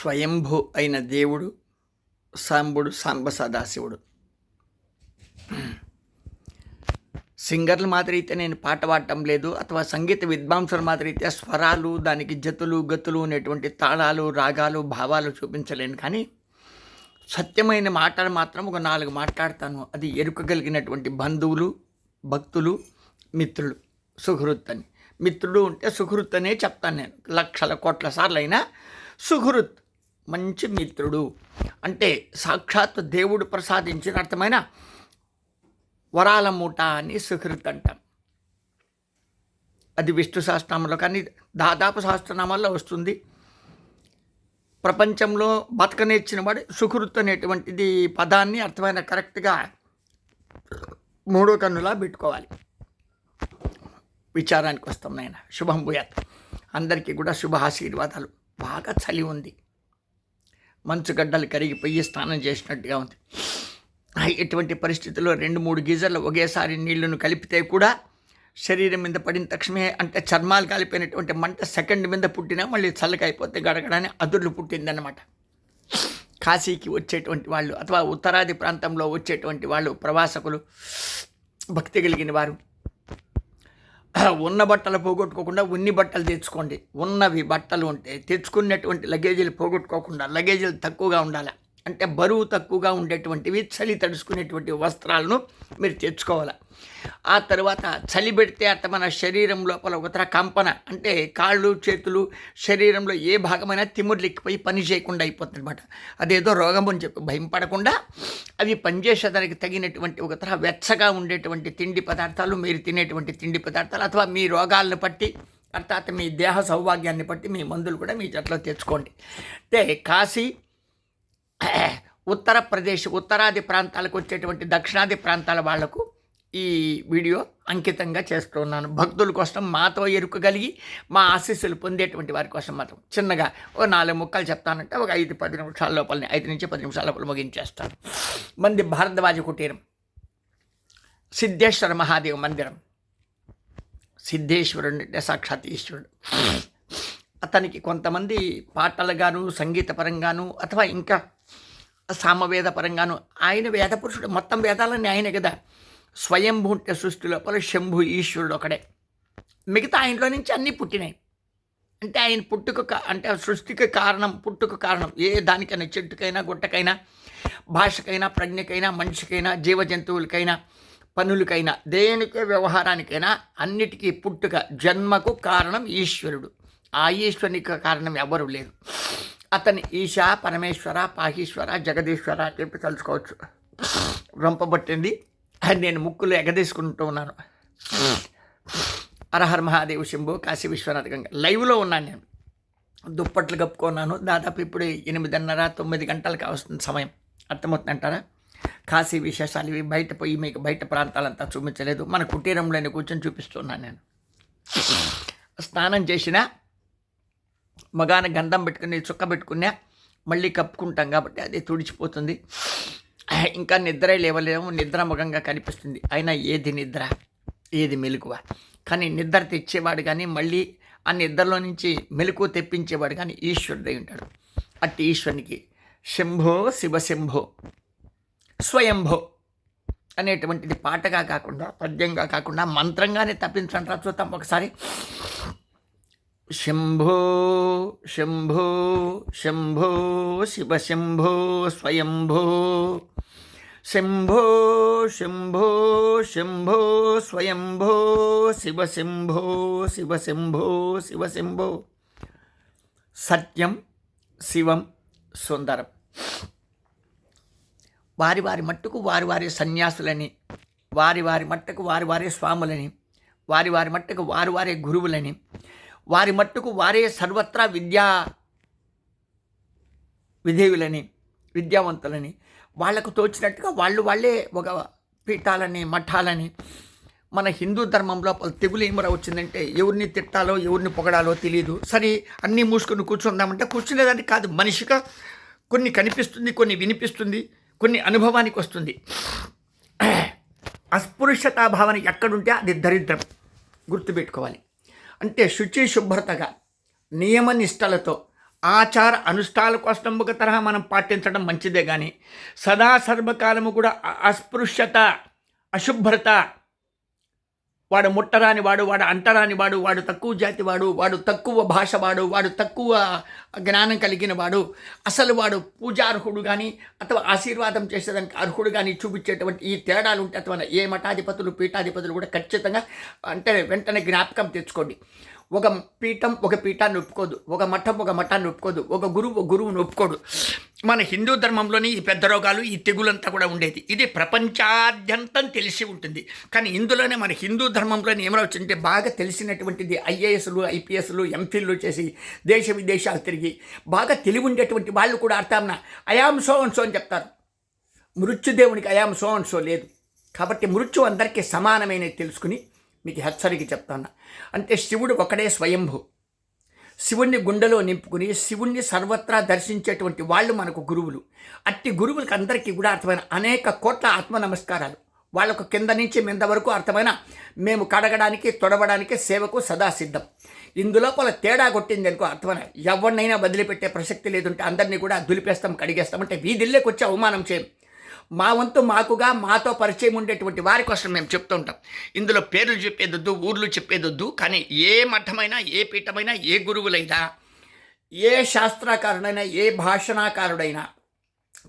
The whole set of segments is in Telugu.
స్వయంభు అయిన దేవుడు సాంబుడు సాంబ సదాశివుడు సింగర్లు మాదిరైతే నేను పాట పాడటం లేదు అథవా సంగీత విద్వాంసులు మాదిరైతే స్వరాలు దానికి జతులు గతులు అనేటువంటి తాళాలు రాగాలు భావాలు చూపించలేను. కానీ సత్యమైన మాటలు మాత్రం ఒక నాలుగు మాట్లాడతాను. అది ఎరుకగలిగినటువంటి బంధువులు భక్తులు మిత్రులు సుహృత్ అని మిత్రుడు ఉంటే సుహృత్ అనే చెప్తాను నేను. లక్షల కోట్ల సార్లు అయినా సుహృత్ మంచి మిత్రుడు. అంటే సాక్షాత్ దేవుడు ప్రసాదించిన అర్థమైన వరాల మూట అని సుహృత్ అంటాం. అది విష్ణు సహస్రనామంలో కానీ దాదాపు సహస్రనామాల్లో వస్తుంది. ప్రపంచంలో బతకనేర్చిన వాడు సుకృత్ అనేటువంటిది పదాన్ని అర్థమైన కరెక్ట్గా మూడో కన్నులా పెట్టుకోవాలి. విచారానికి వస్తాం నాయన. శుభం భూయాత్. అందరికీ కూడా శుభ ఆశీర్వాదాలు. బాగా చలి ఉంది. మంచుగడ్డలు కరిగిపోయి స్నానం చేసినట్టుగా ఉంది. ఆ, ఎటువంటి పరిస్థితుల్లో రెండు మూడు గీజర్లు ఒకేసారి నీళ్ళను కలిపితే కూడా శరీరం మీద పడిన తక్షణమే అంటే చర్మాలు కాలిపోయినటువంటి మంట సెకండ్ మీద పుట్టినా మళ్ళీ చల్లకైపోతే అయిపోతే గడగడని అదుర్లు పుట్టిందనమాట కాశీకి వచ్చేటువంటి వాళ్ళు అథవా ఉత్తరాది ప్రాంతంలో వచ్చేటువంటి వాళ్ళు ప్రవాసకులు భక్తి కలిగిన వారు ఉన్న బట్టలు పోగొట్టుకోకుండా ఉన్ని బట్టలు తెచ్చుకోండి. ఉన్నవి బట్టలు ఉంటే తెచ్చుకున్నటువంటి లగేజీలు పోగొట్టుకోకుండా లగేజీలు తక్కువగా ఉండాలి. అంటే బరువు తక్కువగా ఉండేటువంటివి చలి తడుచుకునేటువంటి వస్త్రాలను మీరు తెచ్చుకోవాలి. ఆ తర్వాత చలి పెడితే అట్ట మన శరీరం లోపల ఒకతర కంపన అంటే కాళ్ళు చేతులు శరీరంలో ఏ భాగమైనా తిమ్ముర్లెక్కిపోయి పని చేయకుండా అయిపోతుంది అనమాట అదేదో రోగం అని చెప్పి భయం పడకుండా అవి పనిచేసేదానికి తగినటువంటి ఒక వెచ్చగా ఉండేటువంటి తిండి పదార్థాలు మీరు తినేటువంటి తిండి పదార్థాలు అథవా మీ రోగాలను బట్టి అర్థాత్ మీ దేహ సౌభాగ్యాన్ని బట్టి మీ మందులు కూడా మీ జట్లో తెచ్చుకోండి. అంటే కాశీ ఉత్తరప్రదేశ్ ఉత్తరాది ప్రాంతాలకు వచ్చేటువంటి దక్షిణాది ప్రాంతాల వాళ్ళకు ఈ వీడియో అంకితంగా చేస్తున్నాను భక్తుల కోసం మాతో ఎరుకగలిగి మా ఆశీస్సులు పొందేటువంటి వారి కోసం మాత్రం చిన్నగా ఓ నాలుగు ముక్కలు చెప్తానంటే ఒక ఐదు పది నిమిషాల లోపలని ఐదు నుంచి పది నిమిషాల లోపల ముగించేస్తాను. మంది భారద్వాజ కుటీరం సిద్ధేశ్వర మహాదేవ మందిరం సిద్ధేశ్వరుడు అంటే సాక్షాత్ ఈశ్వరుడు. అతనికి కొంతమంది పాటలుగాను సంగీతపరంగాను అథవా ఇంకా సామవేద పరంగాను ఆయన వేద పురుషుడు. మొత్తం వేదాలన్నీ ఆయనే కదా. స్వయంభూ ఉంటే సృష్టి లోపల శంభు ఈశ్వరుడు ఒకడే. మిగతా ఆయనలో నుంచి అన్నీ పుట్టినాయి. అంటే ఆయన పుట్టుక అంటే ఆ సృష్టికి కారణం పుట్టుక కారణం. ఏ దానికైనా చెట్టుకైనా గుట్టకైనా భాషకైనా ప్రజ్ఞకైనా మనిషికైనా జీవ జంతువులకైనా పనులకైనా దేనికే వ్యవహారానికైనా అన్నిటికీ పుట్టుక జన్మకు కారణం ఈశ్వరుడు. ఆ ఈశ్వరునికి కారణం ఎవరు లేరు. అతని ఈశా పరమేశ్వర పాహీశ్వర జగదీశ్వర అని చెప్పి తలుచుకోవచ్చు. రొంపబట్టింది. అది నేను ముక్కులు ఎగదీసుకుంటూ ఉన్నాను. అరహర్ మహాదేవ్ శంభు కాశీ విశ్వనాథ్ గంగ. లైవ్లో ఉన్నాను నేను. దుప్పట్లు కప్పుకున్నాను. దాదాపు ఇప్పుడు ఎనిమిదిన్నర తొమ్మిది గంటలకు వస్తుంది సమయం. అర్థమవుతుందంటారా? కాశీ విశేషాలు ఇవి. బయట పోయి మీకు బయట ప్రాంతాలంతా చూపించలేదు. మన కుటీరంలోనే కూర్చొని చూపిస్తున్నాను నేను. స్నానం చేసిన మగాన గంధం పెట్టుకుని చుక్క పెట్టుకున్నా మళ్ళీ కప్పుకుంటాం కాబట్టి అది తుడిచిపోతుంది. ఇంకా నిద్ర లేవలేము నిద్రమగంగా కనిపిస్తుంది. అయినా ఏది నిద్ర ఏది మెలకువ. కానీ నిద్ర తెచ్చేవాడు కానీ మళ్ళీ ఆ నిద్రలో నుంచి మెలకు తెప్పించేవాడు కానీ ఈశ్వరుడై ఉంటాడు. అట్టి ఈశ్వరునికి శంభో శివశంభో స్వయంభో అనేటువంటిది పాటగా కాకుండా పద్యంగా కాకుండా మంత్రంగానే తప్పించంటారా చూద్దాం ఒకసారి. శంభో శంభో శంభో శివ శంభో స్వయంభో. శంభో శంభో శంభో స్వయంభో శివ శంభో శివ శంభో శివ శంభో. సత్యం శివం సుందరం. వారి వారి మట్టుకు వారి వారి సన్యాసులని వారి వారి మట్టుకు వారి వారి స్వాములని వారి వారి మట్టుకు వారి వారి గురువులని వారి మట్టుకు వారే సర్వత్రా విద్యా విధేయులని విద్యావంతులని. వాళ్ళకు తోచినట్టుగా వాళ్ళు వాళ్ళే ఒక పీఠాలని మఠాలని. మన హిందూ ధర్మంలో తెగులు ఏమరా వచ్చిందంటే ఎవరిని తిట్టాలో ఎవరిని పొగడాలో తెలియదు సరే అన్నీ మూసుకొని కూర్చుందామంటే కూర్చునేదానికి కాదు మనిషిగా కొన్ని కనిపిస్తుంది కొన్ని వినిపిస్తుంది కొన్ని అనుభవానికి వస్తుంది. అస్పృశ్యతా భావన ఎక్కడుంటే అది దరిద్రం. గుర్తుపెట్టుకోవాలి. అంటే శుచి శుభ్రతగా నియమ నిష్టలతో ఆచార అనుష్ఠాల కోసం ఒక తరహా మనం పాటించడం మంచిదే కానీ సదా సర్వకాలము కూడా అస్పృశ్యత అశుభ్రత వాడు ముట్టరాని వాడు వాడు అంటరాని వాడు వాడు తక్కువ జాతి వాడు వాడు తక్కువ భాష వాడు వాడు తక్కువ జ్ఞానం కలిగిన వాడు. అసలు వాడు పూజార్హుడు కానీ అథవా ఆశీర్వాదం చేసేదానికి అర్హుడు కానీ చూపించేటువంటి ఈ తేడాలు ఉంటే అథవా ఏ మఠాధిపతులు పీఠాధిపతులు కూడా ఖచ్చితంగా అంటే వెంటనే జ్ఞాపకం తెచ్చుకోండి. ఒక పీఠం ఒక పీఠాన్ని ఒప్పుకోదు. ఒక మఠం ఒక మఠాన్ని ఒప్పుకోదు. ఒక గురువు ఒక గురువుని ఒప్పుకోడు. మన హిందూ ధర్మంలోని ఈ పెద్ద రోగాలు ఈ తెగులంతా కూడా ఉండేది. ఇది ప్రపంచాద్యంతం తెలిసి ఉంటుంది. కానీ ఇందులోనే మన హిందూ ధర్మంలోని వచ్చింటే బాగా తెలిసినటువంటిది ఐఏఎస్లు ఐపీఎస్లు ఎంఫిల్లు చేసి దేశ విదేశాలు తిరిగి బాగా తెలివి ఉండేటువంటి వాళ్ళు కూడా అర్థాన అయాం సో అండ్ సో అని చెప్తారు. మృత్యుదేవునికి అయాం సో అండ్ సో లేదు. కాబట్టి మృత్యు అందరికీ సమానమైన తెలుసుకుని మీకు హెచ్చరిక చెప్తాను. అంటే శివుడు ఒకడే స్వయంభు. శివుణ్ణి గుండెలో నింపుకుని శివుణ్ణి సర్వత్రా దర్శించేటువంటి వాళ్ళు మనకు గురువులు. అట్టి గురువులకు అందరికీ కూడా అర్థమైన అనేక కోట్ల ఆత్మ నమస్కారాలు వాళ్ళకు కింద నుంచి మింద వరకు అర్థమైన మేము కడగడానికి తొడవడానికి సేవకు సదా సిద్ధం ఇందులోపల తేడా కొట్టింది అనుకో అర్థమైన. ఎవరినైనా వదిలిపెట్టే ప్రసక్తి లేదంటే అందరినీ కూడా దులిపేస్తాం కడిగేస్తాం. అంటే వీధిల్లోకి వచ్చి అవమానం చేయం. మా వంతు మాకుగా మాతో పరిచయం ఉండేటువంటి వారి కోసం మేము చెప్తూ ఉంటాం. ఇందులో పేర్లు చెప్పేదొద్దు ఊర్లు చెప్పేదొద్దు కానీ ఏ మఠమైనా ఏ పీఠమైనా ఏ గురువులైనా ఏ శాస్త్రకారుడైనా ఏ భాషణాకారుడైనా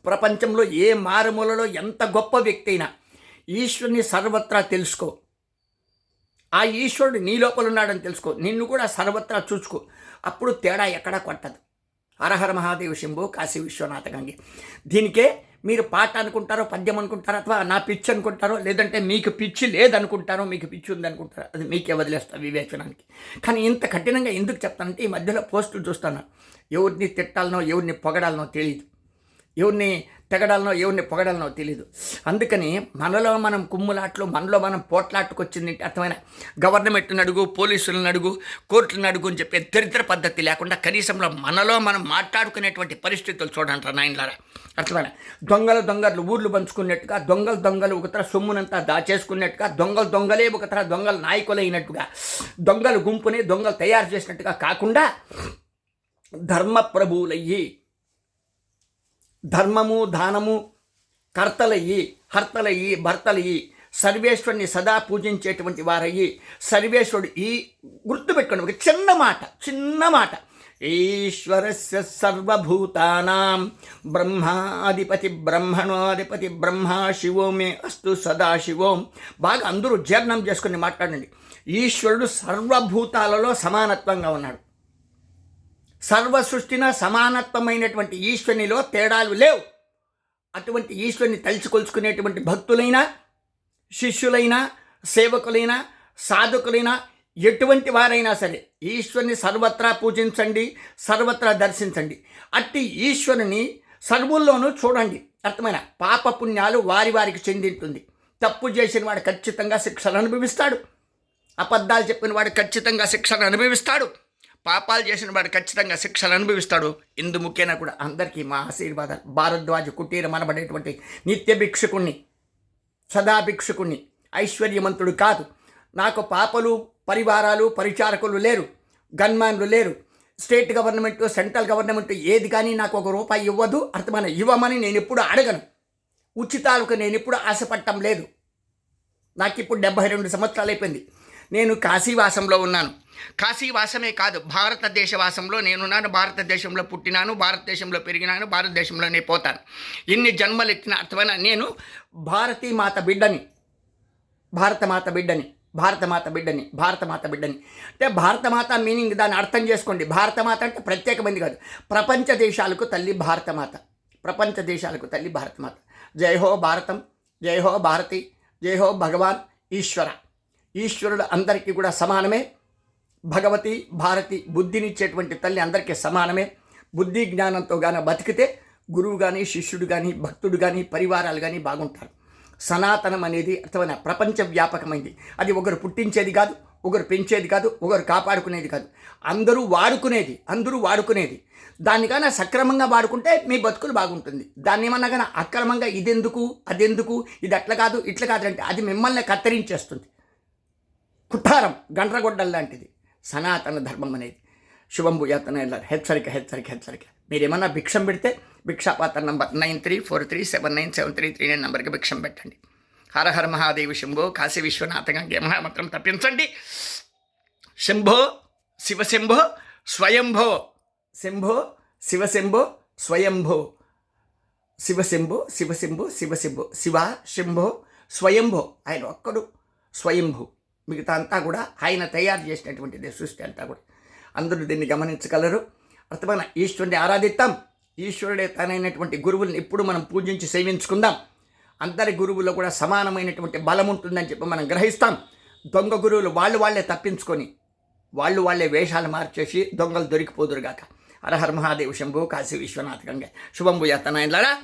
ప్రపంచంలో ఏ మారుమూలలో ఎంత గొప్ప వ్యక్తి అయినా ఈశ్వరుని సర్వత్రా తెలుసుకో. ఆ ఈశ్వరుడు నీ లోపల ఉన్నాడని తెలుసుకో. నిన్ను కూడా సర్వత్రా చూసుకో. అప్పుడు తేడా ఎక్కడా కొట్టదు. హరహర మహాదేవ శంభో కాశీ విశ్వనాథ గంగి. దీనికే మీరు పాట అనుకుంటారో పద్యం అనుకుంటారో అథవా నా పిచ్చి అనుకుంటారో లేదంటే మీకు పిచ్చి లేదనుకుంటారో మీకు పిచ్చి ఉందనుకుంటారో అది మీకే వదిలేస్తా వివేచనానికి. కానీ ఇంత కఠినంగా ఎందుకు చెప్తానంటే ఈ మధ్యలో పోస్టులు చూస్తాను. ఎవరిని తిట్టాలనో ఎవరిని పొగడాలనో తెలియదు ఎవరిని తెగడాలనో ఎవరిని పొగడాలనో తెలియదు అందుకని మనలో మనం కుమ్ములాట్లు మనలో మనం పోట్లాట్టుకొచ్చింది అర్థమైన గవర్నమెంట్ని అడుగు పోలీసులను అడుగు కోర్టులను అడుగు అని చెప్పే దరిద్ర పద్ధతి లేకుండా కనీసంలో మనలో మనం మాట్లాడుకునేటువంటి పరిస్థితులు చూడంటారు నాయనలారా. అర్థమైన దొంగలు దొంగలు ఊర్లు పంచుకున్నట్టుగా దొంగలు దొంగలు ఒకతర సొమ్మునంతా దాచేసుకున్నట్టుగా దొంగలు దొంగలే ఒకతర దొంగలు నాయకులైనట్టుగా దొంగలు గుంపుని దొంగలు తయారు చేసినట్టుగా కాకుండా ధర్మ ప్రభువులయ్యి ధర్మము దానము కర్తలయ్యి హర్తలయ్యి భర్తలయ్యి సర్వేశ్వరుని సదా పూజించేటువంటి వారయ్యి సర్వేశ్వరుడు ఈ గుర్తుపెట్టుకోండి ఒక చిన్న మాట చిన్న మాట. ఈశ్వరస్య సర్వభూతానాం బ్రహ్మాధిపతి బ్రహ్మణోధిపతి బ్రహ్మ శివోమే అస్తు సదాశివోం బాగా అందరూ జీర్ణం చేసుకుని మాట్లాడండి. ఈశ్వరుడు సర్వభూతాలలో సమానత్వంగా ఉన్నాడు. సర్వ సృష్టిన సమానత్వమైనటువంటి ఈశ్వరునిలో తేడాలు లేవు. అటువంటి ఈశ్వరుని తలుచుకొలుచుకునేటువంటి భక్తులైనా శిష్యులైనా సేవకులైనా సాధకులైనా ఎటువంటి వారైనా సరే ఈశ్వరుని సర్వత్రా పూజించండి సర్వత్రా దర్శించండి. అట్టి ఈశ్వరుని సర్వుల్లోనూ చూడండి. అర్థమైన? పాప పుణ్యాలు వారి వారికి చెందింటుంది. తప్పు చేసిన వాడు ఖచ్చితంగా శిక్షను అనుభవిస్తాడు. అబద్ధాలు చెప్పిన వాడు ఖచ్చితంగా శిక్షను అనుభవిస్తాడు. పాపాలు చేసిన వాడు ఖచ్చితంగా శిక్షలు అనుభవిస్తాడు. ఇందు ముఖ్యంగా కూడా అందరికీ మా ఆశీర్వాదాలు. భారద్వాజ కుటీరం అనబడేటువంటి నిత్య భిక్షుకుణ్ణి సదా భిక్షుకుణ్ణి ఐశ్వర్యవంతుడు కాదు. నాకు పాపలు పరివారాలు పరిచారకులు లేరు గన్మాన్లు లేరు. స్టేట్ గవర్నమెంట్ సెంట్రల్ గవర్నమెంట్ ఏది కానీ నాకు ఒక రూపాయి ఇవ్వదు అర్థమైన ఇవ్వమని నేను ఎప్పుడు అడగను. ఉచితాలకు నేను ఎప్పుడు ఆశపడటం లేదు. నాకు ఇప్పుడు డెబ్బై రెండు సంవత్సరాలు అయిపోయింది నేను కాశీవాసంలో ఉన్నాను. కాశీవాసమే కాదు భారతదేశ వాసంలో నేనున్నాను భారతదేశంలో పుట్టినాను భారతదేశంలో పెరిగినాను భారతదేశంలోనే పోతాను. ఎన్ని జన్మలు ఎత్తిన అర్థమైన నేను భారతీమాత బిడ్డని. భారతమాత బిడ్డని భారతమాత బిడ్డని భారతమాత బిడ్డని. అంటే భారతమాత మీనింగ్ దాన్ని అర్థం చేసుకోండి. భారతమాత అంటే ప్రత్యేకమైంది కాదు. ప్రపంచ దేశాలకు తల్లి భారతమాత. ప్రపంచ దేశాలకు తల్లి భారతమాత. జై హో భారతం జై హో భారతి జై హో భగవాన్ ఈశ్వర. ఈశ్వరుడు అందరికీ కూడా సమానమే. భగవతి భారతి బుద్ధినిచ్చేటువంటి తల్లి అందరికీ సమానమే. బుద్ధి జ్ఞానంతో గాన బతికితే గురువు కానీ శిష్యుడు కానీ భక్తుడు కానీ పరివారాలు కానీ బాగుంటారు. సనాతనం అనేది అర్థమైన ప్రపంచ వ్యాపకమైంది. అది ఒకరు పుట్టించేది కాదు ఒకరు పెంచేది కాదు ఒకరు కాపాడుకునేది కాదు. అందరూ వాడుకునేది అందరూ వాడుకునేది. దానికన్నా సక్రమంగా వాడుకుంటే మీ బతుకులు బాగుంటుంది. దాన్ని ఏమన్నా కానీ అక్రమంగా ఇదెందుకు అదెందుకు ఇది అట్లా కాదు ఇట్లా కాదు అంటే అది మిమ్మల్ని కత్తిరించేస్తుంది. కుఠారం గండ్రగొడ్డల్ లాంటిది. సనాతన ధర్మం అనేది. శుభం భూయాతన వెళ్ళారు హెచ్చరిక హెచ్చరిక హెచ్చరిక. మీరేమన్నా భిక్షం పెడితే భిక్షాపాత్ర number nine three four three seven nine seven three three nine నంబర్కి భిక్షం పెట్టండి. హర హర మహాదేవి శంభో. కాశీ విశ్వనాథగంగే మహామంత్రం తప్పించండి. శంభో శివశంభో స్వయంభో. శంభో శివశంభో స్వయంభో. శివశంభో శివశంభో శివశంభో. శివ శంభో స్వయంభో. ఆయన ఒక్కడు. స్వయంభూ. మిగతా అంతా కూడా ఆయన తయారు చేసినటువంటిది సృష్టి అంతా కూడా. అందరూ దీన్ని గమనించగలరు. అర్థమైన ఈశ్వరుని ఆరాధిస్తాం ఈశ్వరుడే తనైనటువంటి గురువుల్ని ఇప్పుడు మనం పూజించి సేవించుకుందాం. అందరి గురువులో కూడా సమానమైనటువంటి బలం ఉంటుందని చెప్పి మనం గ్రహిస్తాం. దొంగ గురువులు వాళ్ళు వాళ్ళే తప్పించుకొని వాళ్ళు వాళ్ళే వేషాలు మార్చేసి దొంగలు దొరికిపోదురుగాక. అరహర్ మహాదేవ్ శంభు కాశీ విశ్వనాథ్ గంగ. శుభం భూయాతనాయనలారా